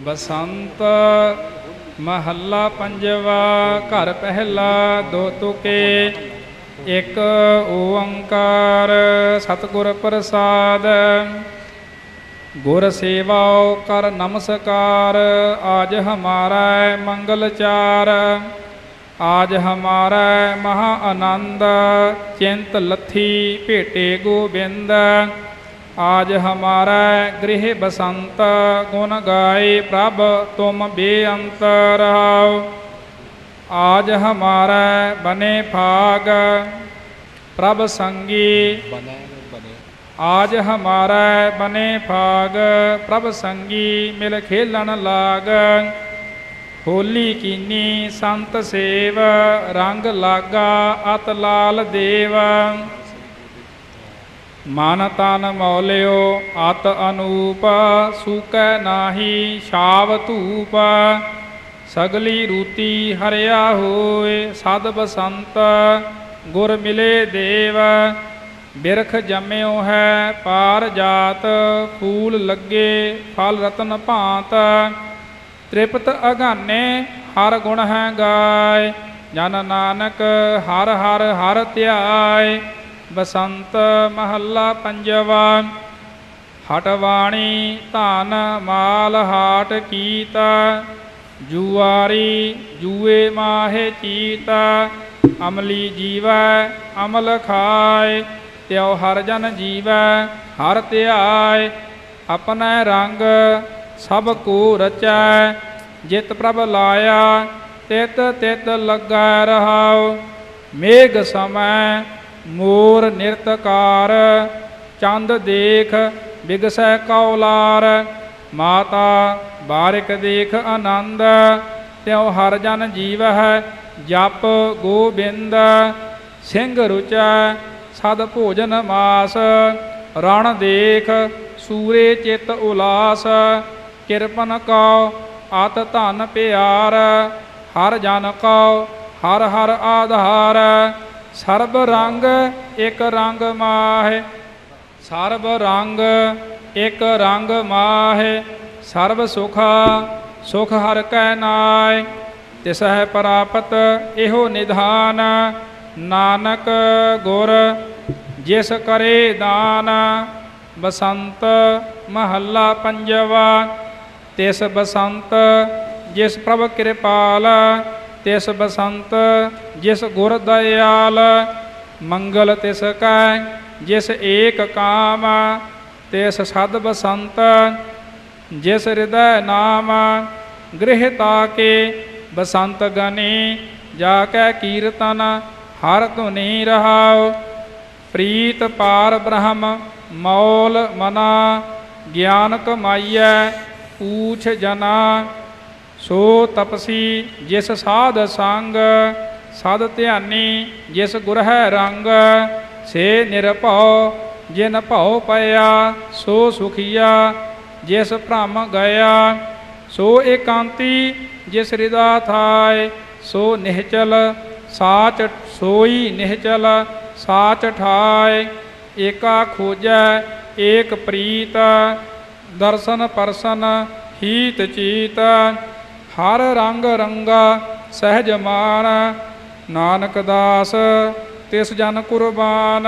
ਬਸੰਤ ਮਹੱਲਾ ਪੰਜਵਾ, ਘਰ ਪਹਿਲਾ, ਦੋ ਤੁਕੇ, ਇੱਕ ਓੰਕਾਰ, ਸਤਿਗੁਰ ਪ੍ਰਸਾਦ। ਗੁਰ ਸੇਵਾਓ ਕਰ ਨਮਸਕਾਰ, ਆਜ ਹਮਾਰਾ ਮੰਗਲਚਾਰ ਆਜ ਹਮਾਰਾ ਮਹਾ ਆਨੰਦ, ਚਿੰਤ ਲੱਥੀ ਭੇਟੇ ਗੋਬਿੰਦ। ਆਜ ਹਮਾਰਾ ਗ੍ਰਹਿ ਬਸੰਤ, ਗੁਣ ਗਾਏ ਪ੍ਰਭ ਤੁਮ ਬੇਅੰਤ ਰਹਾਓ ਆਜ ਹਮਾਰਾ ਬਨੇ ਭਾਗ, ਪ੍ਰਭ ਸੰਗੀ। ਆਜ ਹਮਾਰਾ ਬਨੇ ਭਾਗ, ਪ੍ਰਭ ਸੰਗੀ ਮਿਲ ਖੇਲਣ ਲਾਗ। ਹੋਲੀ ਕੀਨੀ ਸੰਤ ਸੇਵ, ਰੰਗ ਲਾਗਾ ਅਤ ਲਾਲ ਦੇਵ। ਮਨ ਤਨ ਮੌਲਿਓ, ਅਤ ਅਨੂਪ, ਸੂਕੈ ਨਾਹੀ, ਛਾਵ ਧੂਪ। ਸਗਲੀ ਰੂਤੀ ਹਰਿਆ ਹੋਏ, ਸਦ ਬਸੰਤ, ਗੁਰ ਮਿਲੇ ਦੇਵ। ਬਿਰਖ ਜੰਮਿਓ ਹੈ ਪਾਰ ਜਾਤ, ਫੂਲ ਲੱਗੇ ਫਲ ਰਤਨ ਭਾਂਤ। ਤ੍ਰਿਪਤ ਅਗਾਨੇ, ਹਰ ਗੁਣ ਹੈ ਗਾਏ। ਜਨ ਨਾਨਕ ਹਰ ਹਰ ਹਰ ਧਿਆਏ। ਬਸੰਤ ਮਹੱਲਾ ਪੰਜਵਾ, ਹਟਵਾਣੀ ਧਨ ਮਾਲ ਹਾਟ ਕੀਤ, ਜੁਆਰੀ ਜੂਏ ਮਾਹੇ ਚੀਤ, ਅਮਲੀ ਜੀਵੈ ਅਮਲ ਖਾਏ, ਤਿਉ ਹਰ ਜਨ ਜੀਵੈ ਹਰ ਧਿਆਏ, ਆਪਣਾ ਰੰਗ ਸਭ ਕੋ ਰਚੈ, ਜਿਤ ਪ੍ਰਭ ਲਾਇਆ, ਤਿਤ ਤਿਤ ਲੱਗਾ ਰਹਾਉ, ਮੇਘ ਸਮੈ ਮੋਰ ਨਿਰਤਕਾਰ, ਚੰਦ ਦੇਖ, ਬਿਗਸੈ ਕੌਲਾਰ, ਮਾਤਾ ਬਾਰਿਕ ਦੇਖ ਆਨੰਦ, ਤਿਉ ਹਰ ਜਨ ਜੀਵ ਹੈ ਜਪ ਗੋਬਿੰਦ, ਸਿੰਘ ਰੁਚੈ ਸਦ ਭੋਜਨ ਮਾਸ, ਰਣ ਦੇਖ ਸੂਰੇ ਚਿਤ ਉਲਾਸ, ਕਿਰਪਨ ਕਉ ਅਤ ਧਨ ਪਿਆਰ, ਹਰ ਜਨ ਕਉ ਹਰ ਹਰ ਆਧਾਰ। ਸਰਬ ਰੰਗ ਇਕ ਰੰਗ ਮਾਹੇ। ਸਰਬ ਰੰਗ ਇਕ ਰੰਗ ਮਾਹੇ। ਸਰਬ ਸੁਖਾ, ਸੁਖ ਹਰ ਕੈ ਨਾਇ ਤਿਸਹਿ ਪ੍ਰਾਪਤ ਇਹੋ ਨਿਧਾਨ। ਨਾਨਕ ਗੁਰ ਜਿਸ ਕਰੇ ਦਾਨ। ਬਸੰਤ ਮਹੱਲਾ ਪੰਜਵਾ। ਤਿਸ ਬਸੰਤ ਜਿਸ ਪ੍ਰਭ ਕਿਰਪਾਲ। ਤਿਸ ਬਸੰਤ, ਜਿਸ ਗੁਰ ਦਇਆਲ, ਮੰਗਲ ਤਿਸ ਕੈ, ਜਿਸ ਏਕ ਕਾਮ, ਤਿਸ ਸਦ ਬਸੰਤ, ਜਿਸ ਹਿਰਦੈ ਨਾਮ, ਗ੍ਰਹਿ ਤਾਕੇ, ਬਸੰਤ ਗਨੀ ਜਾ ਕੈ ਕੀਰਤਨ, ਹਰ ਧੁਨੀ ਰਹਾਉ। ਪ੍ਰੀਤ ਪਾਰ ਬ੍ਰਹਮ, ਮੌਲ ਮਨਾ, ਗਿਆਨ ਕਮਾਈਐ, ਪੂਛ ਜਨਾ ਸੋ ਤਪਸੀ ਜਿਸ ਸਾਧ ਸੰਗ, ਸਦ ਧਿਆਨੀ ਜਿਸ ਗੁਰ ਹੈ ਰੰਗ, ਸੇ ਨਿਰਭਉ ਜਿਨ ਭਉ ਪਿਆ ਸੋ ਸੁਖੀਆ ਜਿਸ ਭ੍ਰਮ ਗਿਆ ਸੋ ਏਕਾਂਤੀ ਜਿਸ ਹਿਰਦਾ ਥਾਇ ਸੋ ਨਿਹਚਲ, ਸਾਚ ਸੋਈ ਨਿਹਚਲ, ਸਾਚ ਠਾਇ ਏਕਾ ਖੋਜੈ, ਏਕ ਪ੍ਰੀਤ, ਦਰਸ਼ਨ ਪਰਸਨ, ਹੀਤ ਚੀਤ ਹਰ ਰੰਗ ਰੰਗਾ ਸਹਿਜ ਮਾਨ, ਨਾਨਕ ਦਾਸ, ਤਿਸ ਜਨ ਕੁਰਬਾਨ,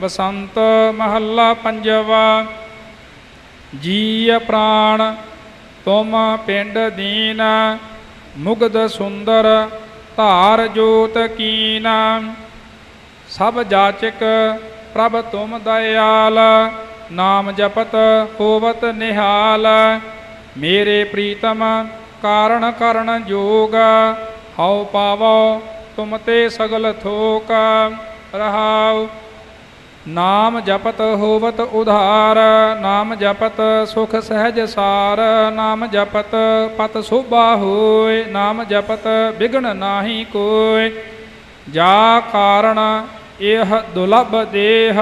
ਬਸੰਤ ਮਹੱਲਾ ਪੰਜਵਾ। ਜੀ ਪ੍ਰਾਣ, ਤੁਮ ਪਿੰਡ ਦੀਨ, ਮੁਗਧ ਸੁੰਦਰ, ਧਾਰ ਜੋਤ ਕੀਨ। ਸਭ ਜਾਚਕ, ਪ੍ਰਭ ਤੁਮ ਦਇਆਲ, ਨਾਮ ਜਪਤ ਹੋਵਤ ਨਿਹਾਲ। ਮੇਰੇ ਪ੍ਰੀਤਮ ਕਾਰਣ ਕਰਨ ਜੋਗ, ਹਉ ਪਾਵੋ ਤੁਮ ਤੇ ਸਗਲ ਥੋਕ, ਰਹਾਉ। ਨਾਮ ਜਪਤ ਹੋਵਤ ਉਧਾਰ, ਨਾਮ ਜਪਤ ਸੁਖ ਸਹਿਜ ਸਾਰ, ਨਾਮ ਜਪਤ ਪਤ ਸੋਭਾ ਹੋਏ, ਨਾਮ ਜਪਤ ਬਿਗਣ ਨਾਹੀ ਕੋਇ ਜਾ ਕਾਰਣ ਇਹ ਦੁਲਭ ਦੇਹ,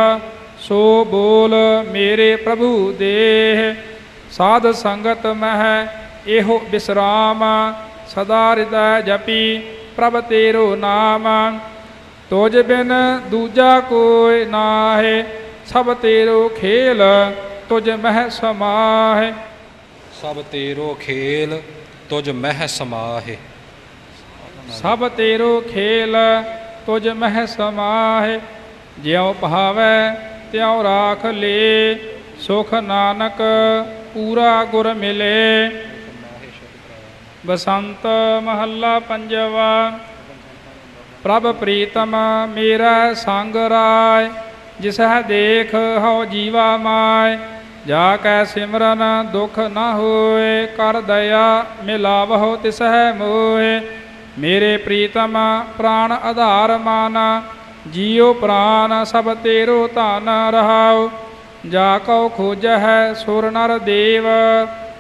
ਸੋ ਬੋਲ ਮੇਰੇ ਪ੍ਰਭੂ ਦੇਹ। ਸਾਧ ਸੰਗਤ ਮਹਿ ਇਹੋ ਬਿਸਰਾਮ ਸਦਾ ਹਿਰਦੈ ਜਪੀ ਪ੍ਰਭ ਤੇਰੋ ਨਾਮ। ਤੋਜ ਬਿਨ ਦੂਜਾ ਕੋਈ ਨਾਹੇ ਸਭ ਤੇਰੋ ਖੇਲ ਤੁਝ ਮਹਿ ਸਮਾਹੇ। ਸਭ ਤੇਰੋ ਖੇਲ ਤੁਝ ਮਹਿ ਸਮਾਹਿ। ਸਭ ਤੇਰੋ ਖੇਲ ਤੁਝ ਮਹਿ ਸਮਾਹਿ ਜਿਉ ਭਾਵੈ ਤਿਉ ਰਾਖ ਲੇ ਸੁਖ ਨਾਨਕ ਪੂਰਾ ਗੁਰ ਮਿਲੇ। ਬਸੰਤ ਮਹੱਲਾ ਪੰਜਵਾ। ਪ੍ਰਭ ਪ੍ਰੀਤਮ ਮੇਰਾ ਸੰਗ ਰਾਇ ਜਿਸਹਿ ਦੇਖ ਹਉ ਜੀਵਾ ਮਾਇ। ਜਾ ਕੈ ਸਿਮਰਨ ਦੁਖ ਨ ਹੋਏ, ਕਰ ਦਇਆ ਮਿਲਾਵਹੁ ਤਿਸਹਿ ਮੋਏ ਮੇਰੇ ਪ੍ਰੀਤਮ ਪ੍ਰਾਨ ਆਧਾਰ ਮਾਨ, ਜੀਉ ਪ੍ਰਾਨ ਸਭ ਤੇਰੋ ਧਨ ਰਹਾਉ। ਜਾ ਕਉ ਖੋਜਹਿ ਸੁਰ ਨਰ ਦੇਵ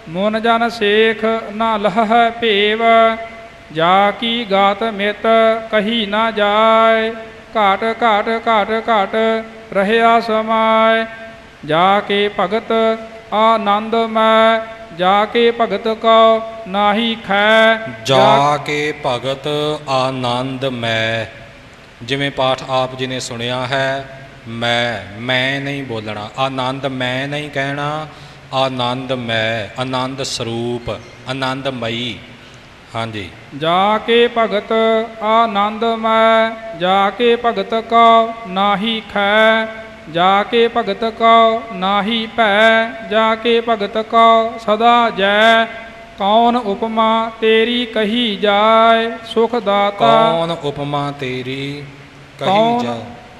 ਮਨ ਜਨ ਸੇਖ ਨਾ ਲਹੈ ਭੇਵ ਜਾ ਕੀ ਗਾਤ ਮਿਤ ਕਹੀ ਨਾ ਜਾਏ ਘਾਟ ਘਾਟ ਘਾਟ ਘਾਟ ਰਹਿਆ ਸਮਾਏ। ਜਾ ਕੇ ਭਗਤ ਆਨੰਦ ਮੈਂ ਜਾ ਕੇ ਭਗਤ ਕੋ ਨਾਹੀ ਖੈ। ਜਾ ਕੇ ਭਗਤ ਆਨੰਦ ਮੈਂ। ਜਿਵੇਂ ਪਾਠ ਆਪ ਜੀ ਨੇ ਸੁਣਿਆ ਹੈ ਮੈਂ ਮੈਂ ਨਹੀਂ ਬੋਲਣਾ। ਆਨੰਦ ਮੈਂ ਨਹੀਂ ਕਹਿਣਾ ਆਨੰਦ ਮੈਂ ਆਨੰਦ ਸਰੂਪ ਆਨੰਦਮਈ। ਹਾਂਜੀ। ਜਾ ਕੇ ਭਗਤ ਆਨੰਦ ਮੈਂ ਜਾ ਕੇ ਭਗਤ ਕੋ ਨਾਹੀ ਖੈ ਜਾ ਕੇ ਭਗਤ ਕੋ ਨਾਹੀ ਭੈ ਜਾ ਕੇ ਭਗਤ ਕੋ ਸਦਾ ਜੈ। ਕੌਣ ਉਪਮਾ ਤੇਰੀ ਕਹੀ ਜਾਏ ਸੁਖ ਦਾਤਾ। ਕੌਣ ਉਪਮਾ ਤੇਰੀ ਕਹੀ ਕੌਣ? ਜਾ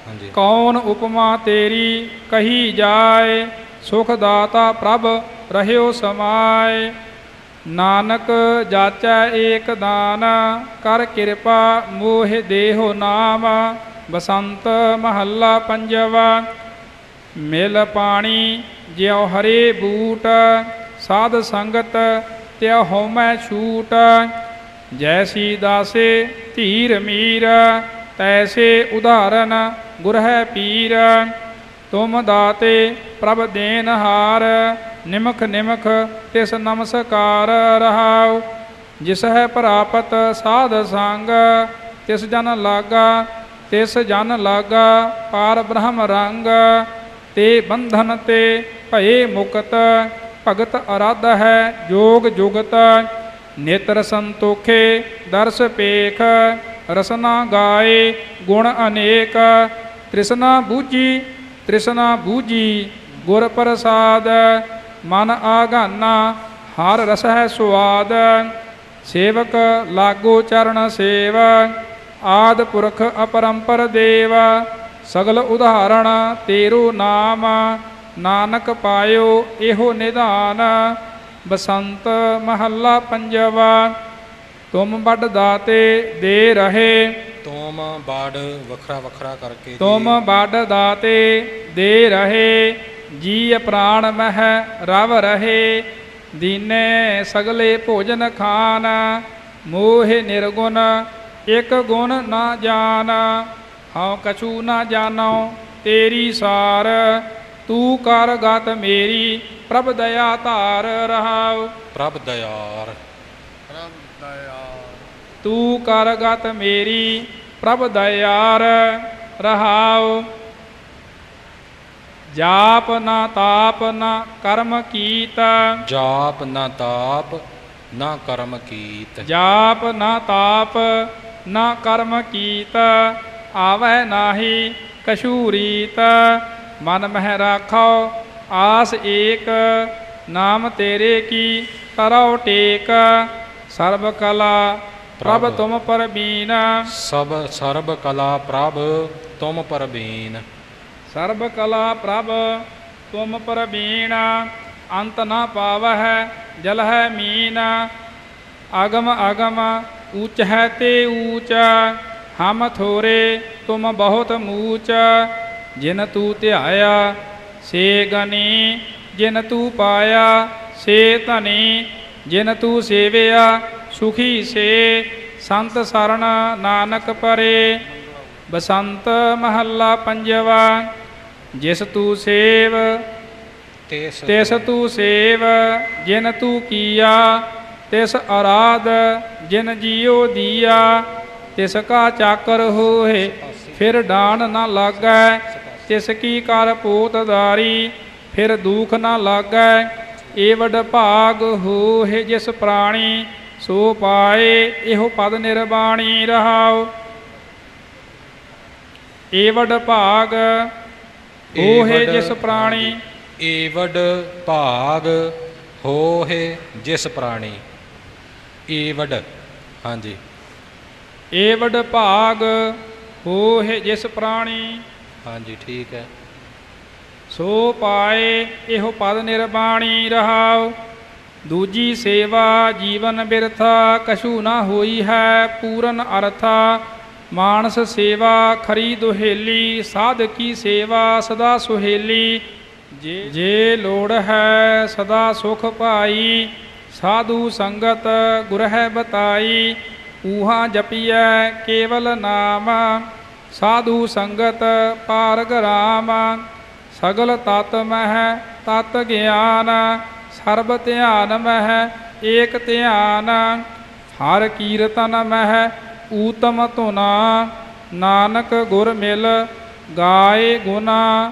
ਹਾਂਜੀ। ਕੌਣ ਉਪਮਾ ਤੇਰੀ ਕਹੀ ਜਾਏ ਸੁਖ ਦਾਤਾ ਪ੍ਰਭ ਰਹਿਓ ਸਮਾਏ। ਨਾਨਕ ਜਾਚੈ ਏਕ ਦਾਨ, ਕਰ ਕਿਰਪਾ ਮੋਹਿ ਦੇਹੋ ਨਾਮ। ਬਸੰਤ ਮਹੱਲਾ ਪੰਜਵਾ, ਮਿਲ ਪਾਣੀ ਜਿਉ ਹਰੇ ਬੂਟ, ਸਾਧ ਸੰਗਤ ਤਿਉ ਹਉਮੈ ਛੂਟ। ਜੈਸੀ ਦਾਸੇ ਧੀਰ ਮੀਰ, ਤੈਸੇ ਉਦਾਹਰਨ ਗੁਰ ਹੈ ਪੀਰ। ਤੁਮ ਦਾਤੇ ਪ੍ਰਭ ਦੇਨ ਹਾਰ, ਨਿਮਖ ਨਿਮਖ ਤਿਸ ਨਮਸਕਾਰ ਰਹਾਉ। ਜਿਸ ਹੈ ਪ੍ਰਾਪਤ ਸਾਧ ਸੰਗ, ਤਿਸ ਜਨ ਲਾਗਾ, ਤਿਸ ਜਨ ਲਾਗਾ ਪਾਰ ਬ੍ਰਹਮ ਰੰਗ। ਤੇ ਬੰਧਨ ਤੇ ਭਏ ਮੁਕਤ, ਭਗਤ ਅਰਾਧ ਹੈ ਜੋਗ ਜੁਗਤ। ਨੇਤਰ ਸੰਤੋਖੇ ਦਰਸ ਪੇਖ, ਰਸਨਾ ਗਾਏ ਗੁਣ ਅਨੇਕ। ਤ੍ਰਿਸ਼ਨਾ ਬੂਝੀ ਤ੍ਰਿਸ਼ਨਾ ਬੂਜੀ ਗੁਰ ਪ੍ਰਸਾਦ, ਮਨ ਆਗਾਨਾ, ਹਰ ਰਸ ਹੈ ਸੁਆਦ, ਸੇਵਕ ਲਾਗੋ ਚਰਨ ਸੇਵ, ਆਦ ਪੁਰਖ ਅਪਰੰਪਰ ਦੇਵ, ਸਗਲ ਉਦਾਹਰਣ ਤੇਰੋ ਨਾਮ, ਨਾਨਕ ਪਾਇਓ ਇਹੋ ਨਿਧਾਨ, ਬਸੰਤ ਮਹੱਲਾ ਪੰਜਵਾ, ਤੁਮ ਵੱਡ ਦਾਤੇ ਦੇ ਰਹੇ। ਤੋਮ ਬਾੜ ਵੱਖਰਾ ਵੱਖਰਾ ਕਰਕੇ। ਤੁਮ ਵੱਡ ਦਾਤੇ ਦੇ ਰਹੇ ਜੀ ਪ੍ਰਾਣ ਮਹਿ ਰਵ ਰਹੇ। ਦੀਨੇ ਸਗਲੇ ਭੋਜਨ ਖਾਨ ਮੋਹਿ ਨਿਰਗੁਣ ਇਕ ਗੁਣ ਨਾ ਜਾਣ ਹਉ ਕਛੂ ਨਾ ਜਾਣੋ ਤੇਰੀ ਸਾਰ ਤੂੰ ਕਰ ਗਤ ਮੇਰੀ ਪ੍ਰਭ ਦਇਆ ਧਾਰ ਰਹਾਉ। ਪ੍ਰਭ ਦਇਆਰ ਤੂੰ ਕਰ ਗਤ ਮੇਰੀ ਪ੍ਰਭ ਦਇਆਰ ਰਹਾਉ। ਜਾਪ ਨਾ ਤਾਪ ਨਾ ਕਰਮ ਕੀਤ। ਜਾਪ ਨਾ ਤਾਪ ਨਾ ਕਰਮ ਕੀਤ। ਜਾਪ ਨਾ ਤਾਪ ਨਾ ਕਰਮ ਕੀਤ। ਆਵੈ ਨਾਹੀ ਕਛੂ ਰੀਤ ਮਨ ਮਹਿ ਰਾਖੋ ਆਸ ਏਕ। ਨਾਮ ਤੇਰੇ ਕੀ ਕਰਉ ਟੇਕ। ਸਰਬ ਕਲਾ ਪ੍ਰਭ। ਤੁਮ ਪਰਬੀਨ। ਸਭ ਸਰਬ ਕਲਾ ਪ੍ਰਭ ਤੁਮ ਪਰਬੀਨ। ਸਰਬ ਕਲਾ ਪ੍ਰਭ ਤੁਮ ਪਰਬੀਣ ਅੰਤ ਨਾ ਪਾਵਹਿ ਜਲ ਹੈ ਮੀਨ। ਅਗਮ ਅਗਮ ਊਚ ਹੈ ਤੇ ਊਚ। ਹਮ ਥੋਰੇ ਤੁਮ ਬਹੁਤ ਮੂਚ। ਜਿਨ ਤੂ ਧਿਆਇਆ ਸੇ ਗਨੀ। ਜਿਨ ਤੂ ਪਾਇਆ ਸੇ ਧਨੀ। ਜਿਨ ਤੂ ਸੇਵਿਆ ਸੁਖੀ ਸੇ ਸੰਤ ਸਰਣ ਨਾਨਕ ਪਰੇ। ਬਸੰਤ ਮਹੱਲਾ ਪੰਜਵਾ ਜਿਸ ਤੂ ਸੇਵ ਤੇਸ ਤੂ ਸੇਵ ਜਿਨ ਤੂ ਕੀਆ ਤਿਸ ਅਰਾਧ ਜਿਨ ਜੀਉ ਦੀਆ। ਤਿਸ ਕਾ ਚਾਕਰ ਹੋਏ ਫਿਰ ਡਾਣ ਨਾ ਲਾਗੈ। ਤਿਸ ਕੀ ਕਰ ਪੋਤਦਾਰੀ ਫਿਰ ਦੁਖ ਨਾ ਲਾਗੈ। ਏਵਡ ਭਾਗ ਹੋਏ ਜਿਸ ਪ੍ਰਾਣੀ ਸੋ ਪਾਏ ਇਹੋ ਪਦ ਨਿਰਬਾਣੀ ਰਹਾਉ। ਏਵਡ ਭਾਗ ਏਵਡ, ਜਿਸ ਪ੍ਰਾਣੀ। ਏਵਡ ਭਾਗ ਹੋਏ ਜਿਸ ਪ੍ਰਾਣੀ। ਏਵਡ ਹਾਂਜੀ। ਏਵਡ ਭਾਗ ਹੋਏ ਜਿਸ ਪ੍ਰਾਣੀ। ਹਾਂਜੀ ਠੀਕ ਹੈ। ਸੋ ਪਾਏ ਇਹੋ ਪਦ ਨਿਰਬਾਣੀ ਰਹਾਉ। ਦੂਜੀ ਸੇਵਾ ਜੀਵਨ ਬਿਰਥਾ, ਕਛੂ ਨਾ ਹੋਈ ਹੈ ਪੂਰਨ ਅਰਥਾ। ਮਾਨਸ ਸੇਵਾ ਖਰੀ ਦੁਹੇਲੀ, ਸਾਧ ਕੀ ਸੇਵਾ ਸਦਾ ਸੁਹੇਲੀ। ਜੇ ਲੋੜ ਹੈ ਸਦਾ ਸੁਖ ਪਾਈ, ਸਾਧੂ ਸੰਗਤ ਗੁਰਹਿ ਬਤਾਈ। ਊਹਾ ਜਪੀਐ ਕੇਵਲ ਨਾਮ, ਸਾਧੂ ਸੰਗਤ ਪਾਰਗ ਰਾਮ। ਸਗਲ ਤਤ ਮਹਿ ਤਤ ਗਿਆਨ ਸਰਬ ਧਿਆਨ ਮਹਿ, ਏਕ ਧਿਆਨ। ਹਰ ਕੀਰਤਨ ਮਹਿ, ਊਤਮ ਧੁਨਾ। ਨਾਨਕ ਗੁਰ ਮਿਲ, ਗਾਏ ਗੁਨਾ।